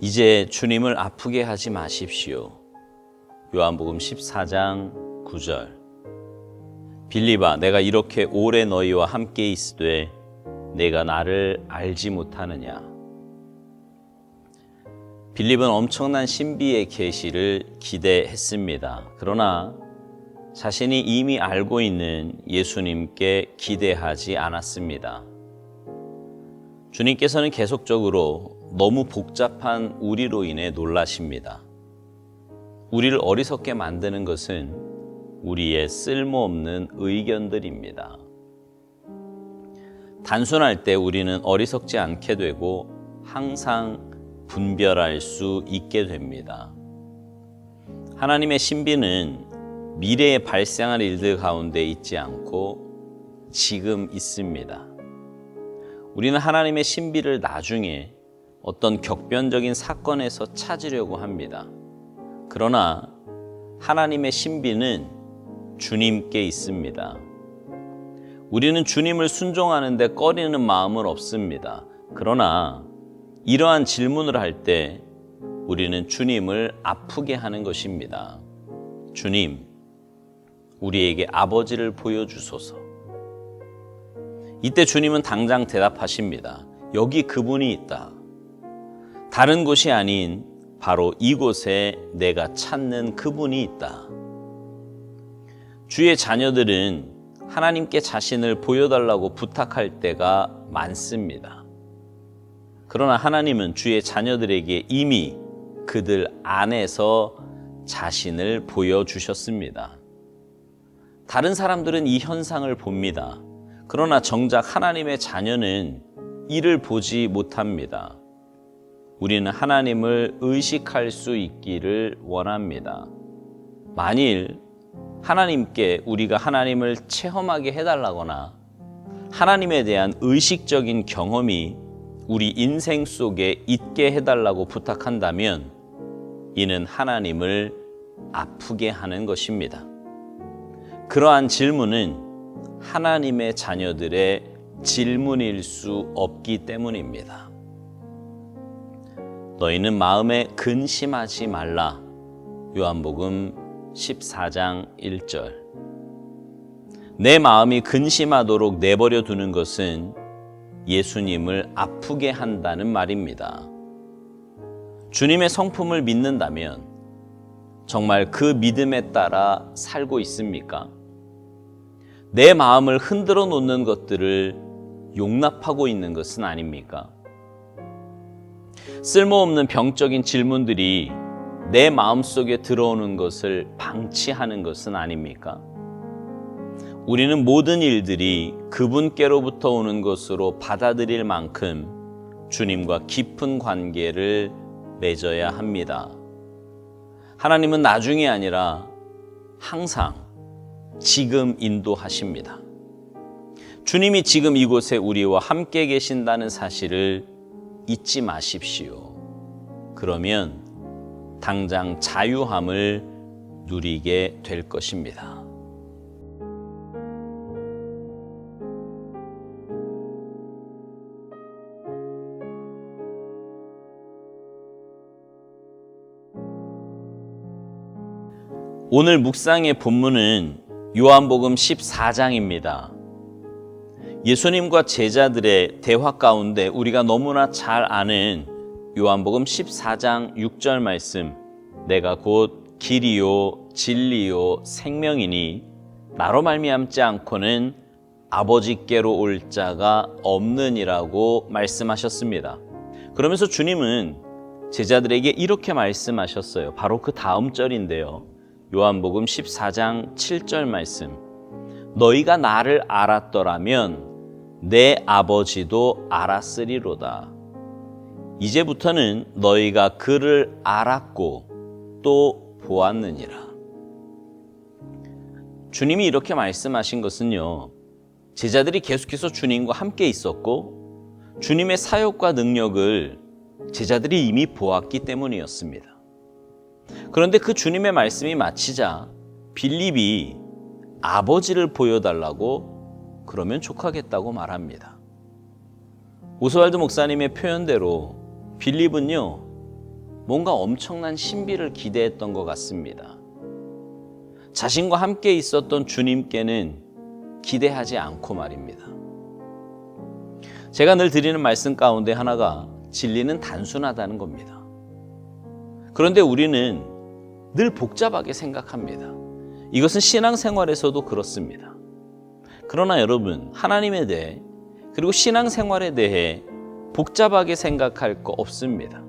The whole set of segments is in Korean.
이제 주님을 아프게 하지 마십시오. 요한복음 14장 9절. 빌리바, 내가 이렇게 오래 너희와 함께 있으되 내가 나를 알지 못하느냐. 빌립은 엄청난 신비의 계시를 기대했습니다. 그러나 자신이 이미 알고 있는 예수님께 기대하지 않았습니다. 주님께서는 계속적으로 너무 복잡한 우리로 인해 놀라십니다. 우리를 어리석게 만드는 것은 우리의 쓸모없는 의견들입니다. 단순할 때 우리는 어리석지 않게 되고 항상 분별할 수 있게 됩니다. 하나님의 신비는 미래에 발생할 일들 가운데 있지 않고 지금 있습니다. 우리는 하나님의 신비를 나중에 어떤 격변적인 사건에서 찾으려고 합니다. 그러나 하나님의 신비는 주님께 있습니다. 우리는 주님을 순종하는데 꺼리는 마음은 없습니다. 그러나 이러한 질문을 할 때 우리는 주님을 아프게 하는 것입니다. 주님, 우리에게 아버지를 보여주소서. 이때 주님은 당장 대답하십니다. 여기 그분이 있다. 다른 곳이 아닌 바로 이곳에 내가 찾는 그분이 있다. 주의 자녀들은 하나님께 자신을 보여달라고 부탁할 때가 많습니다. 그러나 하나님은 주의 자녀들에게 이미 그들 안에서 자신을 보여주셨습니다. 다른 사람들은 이 현상을 봅니다. 그러나 정작 하나님의 자녀는 이를 보지 못합니다. 우리는 하나님을 의식할 수 있기를 원합니다. 만일 하나님께 우리가 하나님을 체험하게 해달라거나 하나님에 대한 의식적인 경험이 우리 인생 속에 있게 해달라고 부탁한다면 이는 하나님을 아프게 하는 것입니다. 그러한 질문은 하나님의 자녀들의 질문일 수 없기 때문입니다. 너희는 마음에 근심하지 말라. 요한복음 14장 1절. 내 마음이 근심하도록 내버려 두는 것은 예수님을 아프게 한다는 말입니다. 주님의 성품을 믿는다면 정말 그 믿음에 따라 살고 있습니까? 내 마음을 흔들어 놓는 것들을 용납하고 있는 것은 아닙니까? 쓸모없는 병적인 질문들이 내 마음 속에 들어오는 것을 방치하는 것은 아닙니까? 우리는 모든 일들이 그분께로부터 오는 것으로 받아들일 만큼 주님과 깊은 관계를 맺어야 합니다. 하나님은 나중이 아니라 항상 지금 인도하십니다. 주님이 지금 이곳에 우리와 함께 계신다는 사실을 잊지 마십시오. 그러면 당장 자유함을 누리게 될 것입니다. 오늘 묵상의 본문은 요한복음 14장입니다. 예수님과 제자들의 대화 가운데 우리가 너무나 잘 아는 요한복음 14장 6절 말씀 내가 곧 길이요 진리요 생명이니 나로 말미암지 않고는 아버지께로 올 자가 없느니라고 말씀하셨습니다. 그러면서 주님은 제자들에게 이렇게 말씀하셨어요. 바로 그 다음 절인데요. 요한복음 14장 7절 말씀. 너희가 나를 알았더라면 내 아버지도 알았으리로다. 이제부터는 너희가 그를 알았고 또 보았느니라. 주님이 이렇게 말씀하신 것은요. 제자들이 계속해서 주님과 함께 있었고 주님의 사역과 능력을 제자들이 이미 보았기 때문이었습니다. 그런데 그 주님의 말씀이 마치자 빌립이 아버지를 보여달라고 그러면 족하겠다고 말합니다. 오스왈드 목사님의 표현대로 빌립은요 뭔가 엄청난 신비를 기대했던 것 같습니다. 자신과 함께 있었던 주님께는 기대하지 않고 말입니다. 제가 늘 드리는 말씀 가운데 하나가 진리는 단순하다는 겁니다. 그런데 우리는 늘 복잡하게 생각합니다. 이것은 신앙생활에서도 그렇습니다. 그러나 여러분, 하나님에 대해 그리고 신앙생활에 대해 복잡하게 생각할 거 없습니다.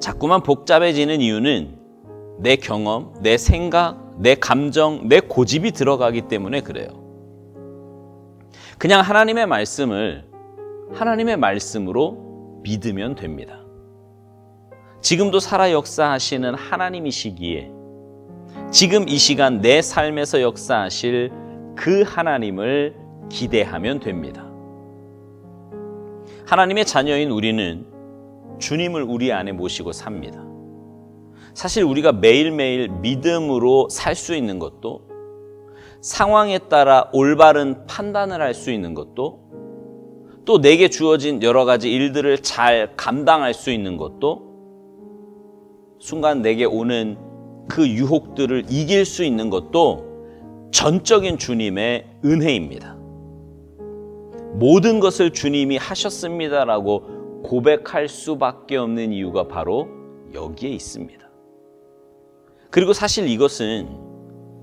자꾸만 복잡해지는 이유는 내 경험, 내 생각, 내 감정, 내 고집이 들어가기 때문에 그래요. 그냥 하나님의 말씀을 하나님의 말씀으로 믿으면 됩니다. 지금도 살아 역사하시는 하나님이시기에 지금 이 시간 내 삶에서 역사하실 그 하나님을 기대하면 됩니다. 하나님의 자녀인 우리는 주님을 우리 안에 모시고 삽니다. 사실 우리가 매일매일 믿음으로 살 수 있는 것도 상황에 따라 올바른 판단을 할 수 있는 것도 또 내게 주어진 여러 가지 일들을 잘 감당할 수 있는 것도 순간 내게 오는 그 유혹들을 이길 수 있는 것도 전적인 주님의 은혜입니다. 모든 것을 주님이 하셨습니다라고 고백할 수밖에 없는 이유가 바로 여기에 있습니다. 그리고 사실 이것은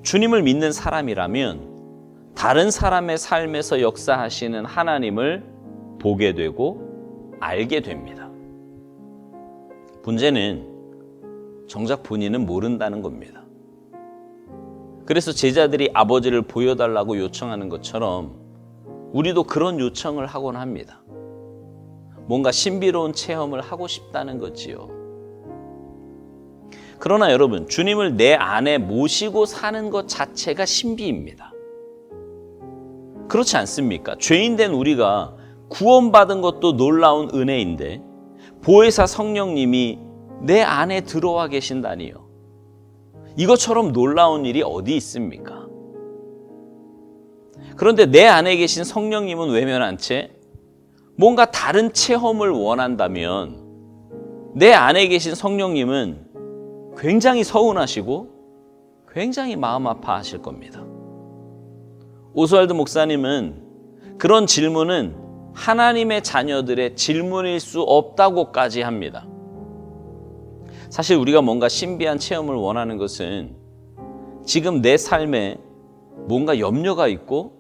주님을 믿는 사람이라면 다른 사람의 삶에서 역사하시는 하나님을 보게 되고 알게 됩니다. 문제는 정작 본인은 모른다는 겁니다. 그래서 제자들이 아버지를 보여달라고 요청하는 것처럼 우리도 그런 요청을 하곤 합니다. 뭔가 신비로운 체험을 하고 싶다는 거지요. 그러나 여러분, 주님을 내 안에 모시고 사는 것 자체가 신비입니다. 그렇지 않습니까? 죄인된 우리가 구원받은 것도 놀라운 은혜인데, 보혜사 성령님이 내 안에 들어와 계신다니요. 이것처럼 놀라운 일이 어디 있습니까? 그런데 내 안에 계신 성령님은 외면한 채 뭔가 다른 체험을 원한다면 내 안에 계신 성령님은 굉장히 서운하시고 굉장히 마음 아파하실 겁니다. 오스왈드 목사님은 그런 질문은 하나님의 자녀들의 질문일 수 없다고까지 합니다. 사실 우리가 뭔가 신비한 체험을 원하는 것은 지금 내 삶에 뭔가 염려가 있고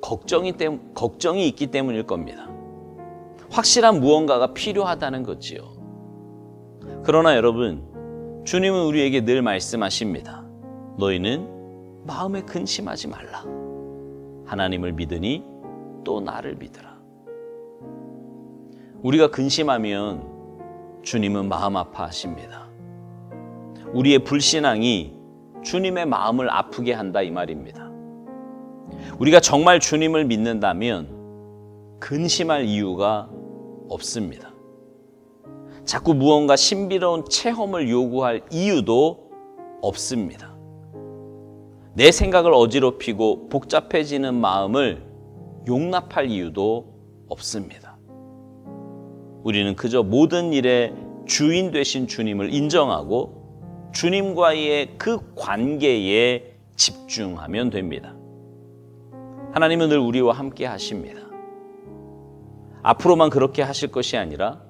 걱정이, 때, 걱정이 있기 때문일 겁니다. 확실한 무언가가 필요하다는 거지요. 그러나 여러분, 주님은 우리에게 늘 말씀하십니다. 너희는 마음에 근심하지 말라. 하나님을 믿으니 또 나를 믿으라. 우리가 근심하면 주님은 마음 아파하십니다. 우리의 불신앙이 주님의 마음을 아프게 한다 이 말입니다. 우리가 정말 주님을 믿는다면 근심할 이유가 없습니다. 자꾸 무언가 신비로운 체험을 요구할 이유도 없습니다. 내 생각을 어지럽히고 복잡해지는 마음을 용납할 이유도 없습니다. 우리는 그저 모든 일의 주인 되신 주님을 인정하고 주님과의 그 관계에 집중하면 됩니다. 하나님은 늘 우리와 함께 하십니다. 앞으로만 그렇게 하실 것이 아니라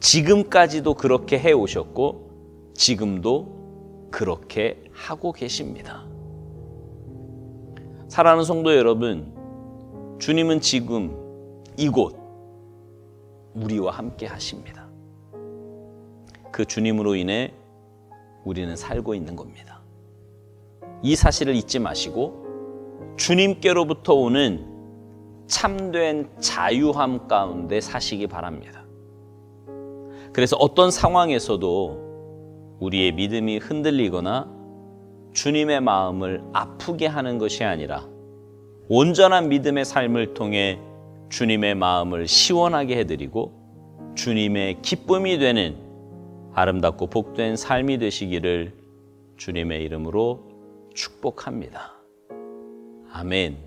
지금까지도 그렇게 해 오셨고 지금도 그렇게 하고 계십니다. 사랑하는 성도 여러분, 주님은 지금 이곳 우리와 함께 하십니다. 그 주님으로 인해 우리는 살고 있는 겁니다. 이 사실을 잊지 마시고 주님께로부터 오는 참된 자유함 가운데 사시기 바랍니다. 그래서 어떤 상황에서도 우리의 믿음이 흔들리거나 주님의 마음을 아프게 하는 것이 아니라 온전한 믿음의 삶을 통해 주님의 마음을 시원하게 해드리고 주님의 기쁨이 되는 아름답고 복된 삶이 되시기를 주님의 이름으로 축복합니다. 아멘.